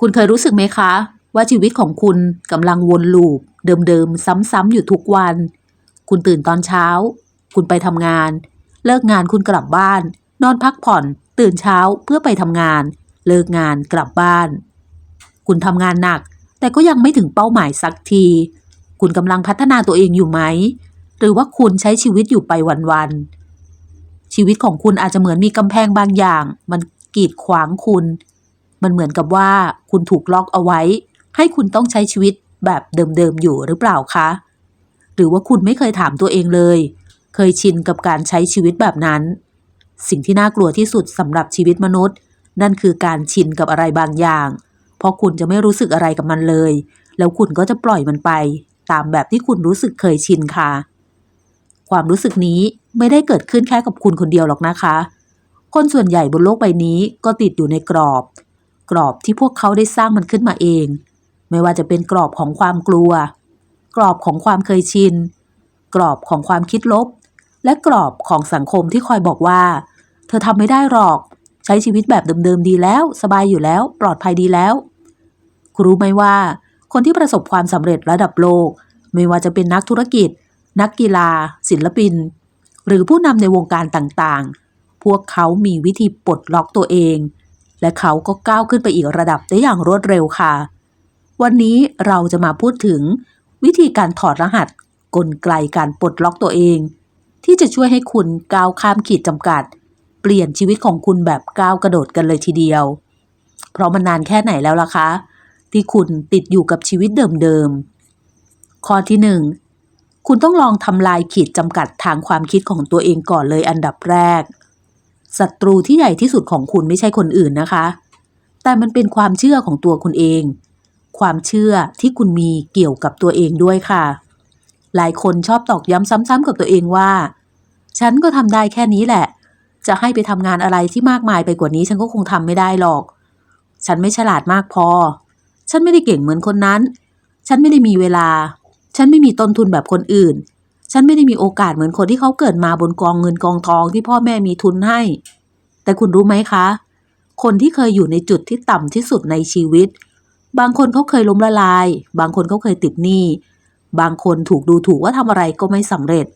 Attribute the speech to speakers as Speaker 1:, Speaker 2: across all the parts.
Speaker 1: คุณเคยรู้สึกไหมคะ ว่าชีวิตของคุณกำลังวนลูป เดิมๆ ซ้ำๆอยู่ทุกวัน คุณตื่นตอนเช้า คุณไปทำงาน เลิกงานคุณกลับบ้าน นอนพักผ่อน ตื่นเช้าเพื่อไปทำงาน เลิกงานกลับบ้าน คุณทำงานหนัก แต่ก็ยังไม่ถึงเป้าหมายสักที คุณกำลังพัฒนาตัวเองอยู่ไหม หรือว่าคุณใช้ชีวิตอยู่ไปวันๆชีวิตของคุณอาจจะเหมือนมีกำแพงบางอย่าง มันกีดขวางคุณ มันเหมือนกับว่าคุณถูกล็อกเอาไว้ ให้คุณต้องใช้ชีวิตแบบเดิมๆอยู่หรือเปล่าคะ หรือว่าคุณไม่เคยถามตัวเองเลย เคยชินกับการใช้ชีวิตแบบนั้น สิ่งที่น่ากลัวที่สุดสำหรับชีวิตมนุษย์ นั่นคือการชินกับอะไรบางอย่าง เพราะคุณจะไม่รู้สึกอะไรกับมันเลย แล้วคุณก็จะปล่อยมันไป ตามแบบที่คุณรู้สึกเคยชินค่ะ ความรู้สึกนี้ไม่ได้เกิดขึ้นแค่กับคุณคนเดียวหรอกนะคะ คนส่วนใหญ่บนโลกใบนี้ก็ติดอยู่ในกรอบ กรอบที่พวกเขาได้สร้างมันขึ้นมาเอง ไม่ว่าจะเป็นกรอบของความกลัว กรอบของความเคยชิน กรอบของความคิดลบ และกรอบของสังคมที่คอยบอกว่า เธอทำไม่ได้หรอก ใช้ชีวิตแบบเดิมๆดีแล้ว สบายอยู่แล้ว ปลอดภัยดีแล้วคุณรู้ไหมว่า คนที่ประสบความสำเร็จระดับโลก ไม่ว่าจะเป็นนักธุรกิจ นักกีฬา ศิลปิน หรือผู้นำในวงการต่างๆ พวกเขามีวิธีปลดล็อกตัวเอง และเขาก็ก้าวขึ้นไปอีกระดับได้อย่างรวดเร็วค่ะ วันนี้เราจะมาพูดถึง วิธีการถอดรหัส กลไกการปลดล็อกตัวเอง ที่จะช่วยให้คุณก้าวข้ามขีดจำกัด เปลี่ยนชีวิตของคุณแบบก้าวกระโดดกันเลยทีเดียว เพราะมันนานแค่ไหนแล้วล่ะคะ ที่คุณติดอยู่กับชีวิตเดิมๆข้อที่หนึ่งคุณต้องลองทำลายขีดจำกัดทางความคิดของตัวเองก่อนเลยอันดับแรก ศัตรูที่ใหญ่ที่สุดของคุณไม่ใช่คนอื่นนะคะ แต่มันเป็นความเชื่อของตัวคุณเอง ความเชื่อที่คุณมีเกี่ยวกับตัวเองด้วยค่ะ หลายคนชอบตอกย้ำซ้ำๆกับตัวเองว่า ฉันก็ทำได้แค่นี้แหละ จะให้ไปทำงานอะไรที่มากมายไปกว่านี้ฉันก็คงทำไม่ได้หรอก ฉันไม่ฉลาดมากพอ ฉันไม่ได้เก่งเหมือนคนนั้น ฉันไม่ได้มีเวลา ฉันไม่มีต้นทุนแบบคนอื่น ฉันไม่ได้มีโอกาสเหมือนคนที่เขาเกิดมาบนกองเงินกองทองที่พ่อแม่มีทุนให้ แต่คุณรู้ไหมคะ คนที่เคยอยู่ในจุดที่ต่ำที่สุดในชีวิต บางคนเขาเคยล้มละลาย บางคนเขาเคยติดหนี้ บางคนถูกดูถูกว่าทำอะไรก็ไม่สำเร็จ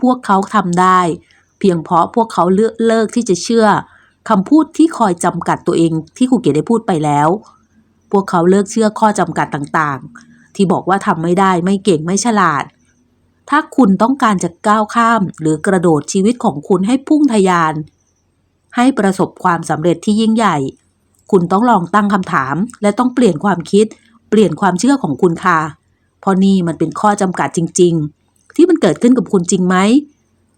Speaker 1: พวกเขาทำได้ เพียงเพราะพวกเขาเลือกเลิกที่จะเชื่อคำพูดที่คอยจำกัดตัวเองที่ครูเกียรติได้พูดไปแล้ว พวกเขาเลิกเชื่อข้อจำกัดต่างๆ ที่บอกว่าทำไม่ได้ไม่เก่งไม่ฉลาด ถ้าคุณต้องการจะก้าวข้าม หรือกระโดดชีวิตของคุณให้พุ่งทะยาน ให้ประสบความสำเร็จที่ยิ่งใหญ่ คุณต้องลองตั้งคำถาม และต้องเปลี่ยนความคิด เปลี่ยนความเชื่อของคุณค่ะเพราะนี่มันเป็นข้อจำกัดจริง ๆ ที่มันเกิดขึ้นกับคุณจริงไหม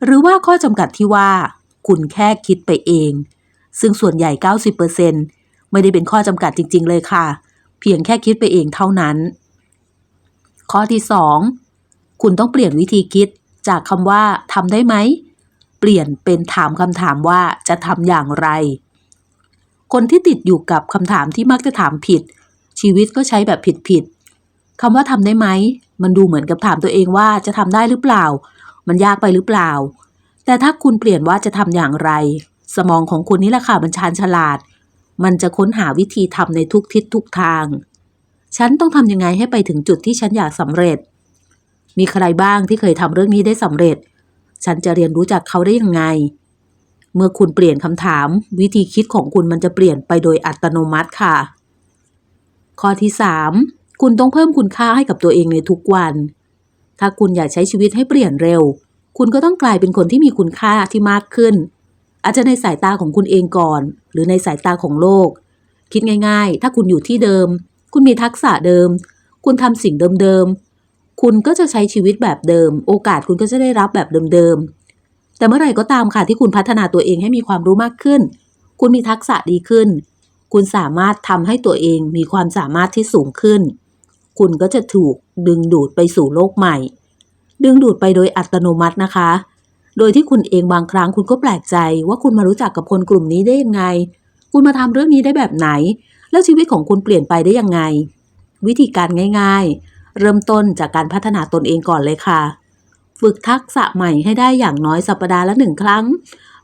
Speaker 1: หรือว่าข้อจำกัดที่ว่า คุณแค่คิดไปเอง ซึ่งส่วนใหญ่ 90%ไม่ได้เป็นข้อจำกัดจริง ๆ เลยค่ะ เพียงแค่คิดไปเองเท่านั้น ข้อที่ 2 คุณต้องเปลี่ยนวิธีคิดจากคำว่าทำได้ไหม เปลี่ยนเป็นถามคำถามว่าจะทำอย่างไร คนที่ติดอยู่กับคำถามที่มักจะถามผิด ชีวิตก็ใช้แบบผิดๆคำว่าทำได้ไหม มันดูเหมือนกับถามตัวเองว่าจะทำได้หรือเปล่า มันยากไปหรือเปล่า แต่ถ้าคุณเปลี่ยนว่าจะทำอย่างไร สมองของคุณนี่แหละค่ะมันชาญฉลาด มันจะค้นหาวิธีทำในทุกทิศทุกทาง ฉันต้องทำยังไงให้ไปถึงจุดที่ฉันอยากสำเร็จ มีใครบ้างที่เคยทำเรื่องนี้ได้สำเร็จ ฉันจะเรียนรู้จากเขาได้ยังไง เมื่อคุณเปลี่ยนคำถาม วิธีคิดของคุณมันจะเปลี่ยนไปโดยอัตโนมัติค่ะ ข้อที่ 3 คุณต้องเพิ่มคุณค่าให้กับตัวเองในทุกวัน ถ้าคุณอยากใช้ชีวิตให้เปลี่ยนเร็ว คุณก็ต้องกลายเป็นคนที่มีคุณค่าที่มากขึ้น อาจจะในสายตาของคุณเองก่อน หรือในสายตาของโลก คิดง่าย ๆ ถ้าคุณอยู่ที่เดิม คุณมีทักษะเดิม คุณทำสิ่งเดิมๆ คุณก็จะใช้ชีวิตแบบเดิม โอกาสคุณก็จะได้รับแบบเดิมๆ แต่เมื่อไหร่ก็ตามค่ะที่คุณพัฒนาตัวเองให้มีความรู้มากขึ้น คุณมีทักษะดีขึ้น คุณสามารถทำให้ตัวเองมีความสามารถที่สูงขึ้น คุณก็จะถูกดึงดูดไปสู่โลกใหม่ ดึงดูดไปโดยอัตโนมัตินะคะ โดยที่คุณเองบางครั้งคุณก็แปลกใจว่าคุณมารู้จักกับคนกลุ่มนี้ได้ยังไง คุณมาทำเรื่องนี้ได้แบบไหน แล้วชีวิตของคุณเปลี่ยนไปได้ยังไง วิธีการง่าย ๆ เริ่มต้นจากการพัฒนาตนเองก่อนเลยค่ะ ฝึกทักษะใหม่ให้ได้อย่างน้อยสัปดาห์ละหนึ่งครั้ง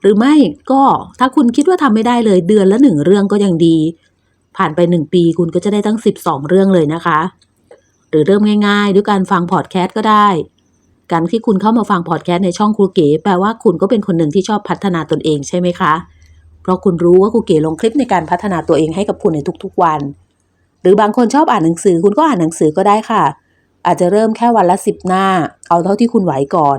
Speaker 1: หรือไม่ก็ถ้าคุณคิดว่าทำไม่ได้เลยเดือนละหนึ่งเรื่องก็ยังดี ผ่านไปหนึ่งปีคุณก็จะได้ตั้ง12เรื่องเลยนะคะ หรือเริ่มง่ายๆ ด้วยการฟังพอดแคสต์ก็ได้ การที่คุณเข้ามาฟังพอดแคสต์ในช่องครูเก๋แปลว่าคุณก็เป็นคนหนึ่งที่ชอบพัฒนาตนเองใช่ไหมคะ เพราะคุณรู้ว่าครูเก๋ลงคลิปในการพัฒนาตัวเองให้กับคุณในทุกๆวัน หรือบางคนชอบอ่านหนังสือคุณก็อ่านหนังสือก็ได้ค่ะ อาจจะเริ่มแค่วันละสิบหน้า เอาเท่าที่คุณไหวก่อน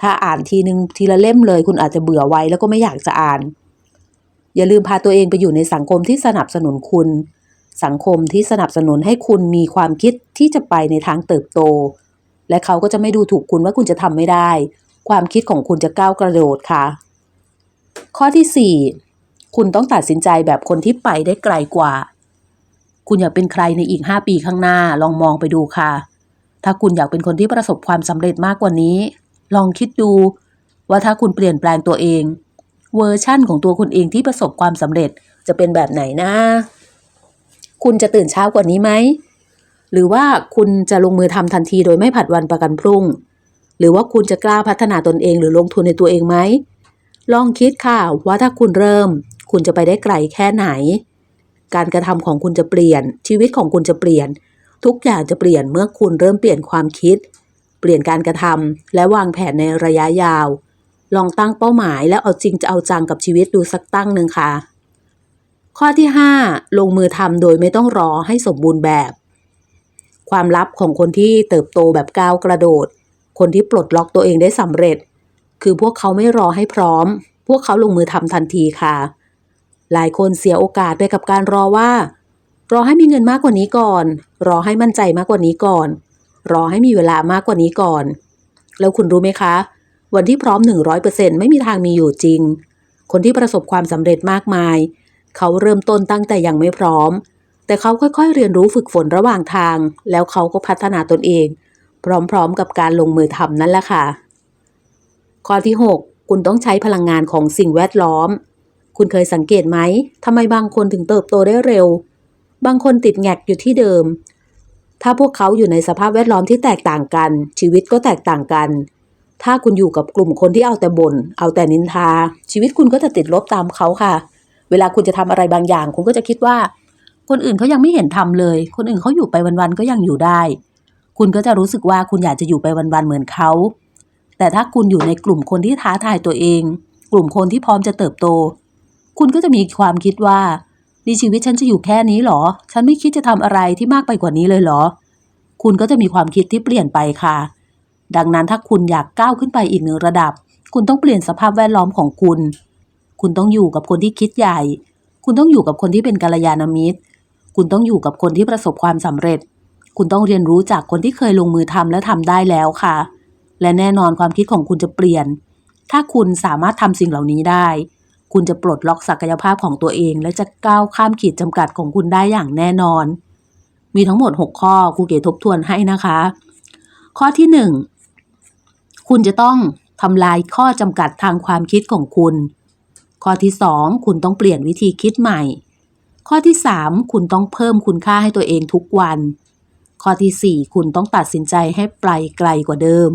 Speaker 1: ถ้าอ่านทีนึงทีละเล่มเลย คุณอาจจะเบื่อไวแล้วก็ไม่อยากจะอ่าน อย่าลืมพาตัวเองไปอยู่ในสังคมที่สนับสนุนคุณ สังคมที่สนับสนุนให้คุณมีความคิดที่จะไปในทางเติบโต และเขาก็จะไม่ดูถูกคุณว่าคุณจะทำไม่ได้ ความคิดของคุณจะก้าวกระโดดค่ะ ข้อที่ 4 คุณต้องตัดสินใจแบบคนที่ไปได้ไกลกว่า คุณอยากเป็นใครในอีก 5 ปีข้างหน้าลองมองไปดูค่ะ ถ้าคุณอยากเป็นคนที่ประสบความสำเร็จมากกว่านี้ ลองคิดดูว่าถ้าคุณเปลี่ยนแปลงตัวเอง เวอร์ชั่นของตัวคุณเองที่ประสบความสำเร็จจะเป็นแบบไหนนะ คุณจะตื่นเช้ากว่านี้ไหม หรือว่าคุณจะลงมือทำทันทีโดยไม่ผัดวันประกันพรุ่ง หรือว่าคุณจะกล้าพัฒนาตนเองหรือลงทุนในตัวเองไหมลองคิดค่ะว่าถ้าคุณเริ่ม คุณจะไปได้ไกลแค่ไหน การกระทำของคุณจะเปลี่ยน ชีวิตของคุณจะเปลี่ยน ทุกอย่างจะเปลี่ยนเมื่อคุณเริ่มเปลี่ยนความคิด เปลี่ยนการกระทำและวางแผนในระยะยาว ลองตั้งเป้าหมายแล้วเอาจริงจะเอาจังกับชีวิตดูสักตั้งหนึ่งค่ะ ข้อที่ 5 ลงมือทำโดยไม่ต้องรอให้สมบูรณ์แบบ ความลับของคนที่เติบโตแบบก้าวกระโดด คนที่ปลดล็อกตัวเองได้สำเร็จ คือพวกเขาไม่รอให้พร้อม พวกเขาลงมือทำทันทีค่ะ หลายคนเสียโอกาสไปกับการรอว่า รอให้มีเงินมากกว่านี้ก่อน รอให้มั่นใจมากกว่านี้ก่อน รอให้มีเวลามากกว่านี้ก่อน แล้วคุณรู้ไหมคะ วันที่พร้อม 100%ไม่มีทางมีอยู่จริง คนที่ประสบความสำเร็จมากมาย เขาเริ่มต้นตั้งแต่ยังไม่พร้อม แต่เขาค่อยๆ เรียนรู้ฝึกฝนระหว่างทาง แล้วเขาก็พัฒนาตนเอง พร้อมๆ กับการลงมือทำนั่นแหละค่ะ ข้อที่ 6 คุณต้องใช้พลังงานของสิ่งแวดล้อม คุณเคยสังเกตไหมทำไมบางคนถึงเติบโตได้เร็ว บางคนติดแงกอยู่ที่เดิม ถ้าพวกเขาอยู่ในสภาพแวดล้อมที่แตกต่างกัน ชีวิตก็แตกต่างกัน ถ้าคุณอยู่กับกลุ่มคนที่เอาแต่บน่นเอาแต่นินทา ชีวิตคุณก็จะติดลบตามเขาค่ะ เวลาคุณจะทำอะไรบางอย่าง คุณก็จะคิดว่า คนอื่นเขายังไม่เห็นทำเลย คนอื่นเขาอยู่ไปวันๆก็ยังอยู่ได้ คุณก็จะรู้สึกว่าคุณอยากจะอยู่ไปวันๆเหมือนเขา แต่ถ้าคุณอยู่ในกลุ่มคนที่ท้าทายตัวเอง กลุ่มคนที่พร้อมจะเติบโต คุณก็จะมีความคิดว่านี่ชีวิตฉันจะอยู่แค่นี้หรอ ฉันไม่คิดจะทำอะไรที่มากไปกว่านี้เลยหรอ คุณก็จะมีความคิดที่เปลี่ยนไปค่ะ ดังนั้นถ้าคุณอยากก้าวขึ้นไปอีกหนึ่งระดับ คุณต้องเปลี่ยนสภาพแวดล้อมของคุณ คุณต้องอยู่กับคนที่คิดใหญ่ คุณต้องอยู่กับคนที่เป็นกัลยาณมิตร คุณต้องอยู่กับคนที่ประสบความสำเร็จ คุณต้องเรียนรู้จากคนที่เคยลงมือทำและทำได้แล้วค่ะ และแน่นอนความคิดของคุณจะเปลี่ยน ถ้าคุณสามารถทำสิ่งเหล่านี้ได้ คุณจะปลดล็อกศักยภาพของตัวเอง และจะก้าวข้ามขีดจำกัดของคุณได้อย่างแน่นอน มีทั้งหมด 6 ข้อครูเก๋ทบทวนให้นะคะ ข้อที่ 1 คุณจะต้องทำลายข้อจำกัดทางความคิดของคุณ ข้อที่ 2 คุณต้องเปลี่ยนวิธีคิดใหม่ ข้อที่ 3 คุณต้องเพิ่มคุณค่าให้ตัวเองทุกวัน ข้อที่ 4 คุณต้องตัดสินใจให้ไปไกลกว่าเดิม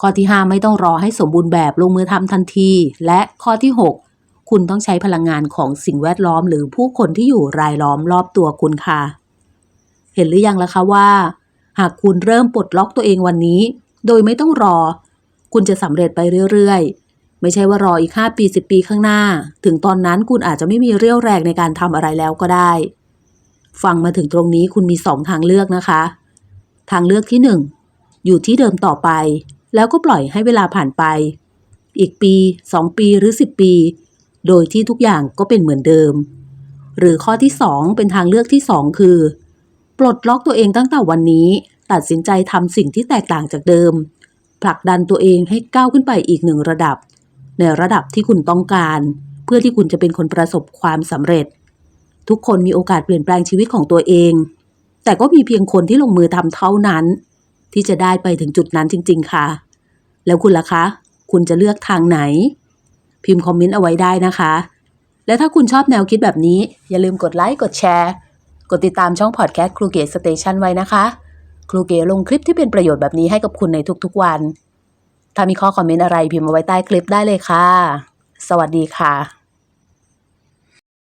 Speaker 1: ข้อที่ 5 ไม่ต้องรอให้สมบูรณ์แบบลงมือทำทันที และข้อที่6 คุณต้องใช้พลังงานของสิ่งแวดล้อมหรือผู้คนที่อยู่รายล้อมรอบตัวคุณค่ะ เห็นหรือยังล่ะคะว่า หากคุณเริ่มปลดล็อกตัวเองวันนี้ โดยไม่ต้องรอ คุณจะสำเร็จไปเรื่อยๆ ไม่ใช่ว่ารออีก 5 ปี 10 ปีข้างหน้า ถึงตอนนั้นคุณอาจจะไม่มีเรี่ยวแรงในการทำอะไรแล้วก็ได้ ฟังมาถึงตรงนี้คุณมีสองทางเลือกนะคะ ทางเลือกที่หนึ่งอยู่ที่เดิมต่อไป แล้วก็ปล่อยให้เวลาผ่านไป อีกปี 2 ปีหรือ 10 ปี โดยที่ทุกอย่างก็เป็นเหมือนเดิม หรือข้อที่ 2 เป็นทางเลือกที่ 2 คือ ปลดล็อกตัวเองตั้งแต่วันนี้ ตัดสินใจทำสิ่งที่แตกต่างจากเดิม ผลักดันตัวเองให้ก้าวขึ้นไปอีกหนึ่งระดับ ในระดับที่คุณต้องการ เพื่อที่คุณจะเป็นคนประสบความสำเร็จ ทุกคนมีโอกาสเปลี่ยนแปลงชีวิตของตัวเอง แต่ก็มีเพียงคนที่ลงมือทำเท่านั้น ที่จะได้ไปถึงจุดนั้นจริง ๆ ค่ะ แล้วคุณล่ะคะ คุณจะเลือกทางไหน พิมพ์คอมเมนต์เอาไว้ได้นะคะ และถ้าคุณชอบแนวคิดแบบนี้ อย่าลืมกดไลค์ กดแชร์ กดติดตามช่องพอดแคสต์ครูเกตสเตชันไว้นะคะ ครูเก๋ลงคลิปที่เป็นประโยชน์แบบนี้ให้กับคุณในทุกๆวัน ถ้ามีข้อคอมเมนต์อะไรพิมพ์มาไว้ใต้คลิปได้เลยค่ะ สวัสดีค่ะ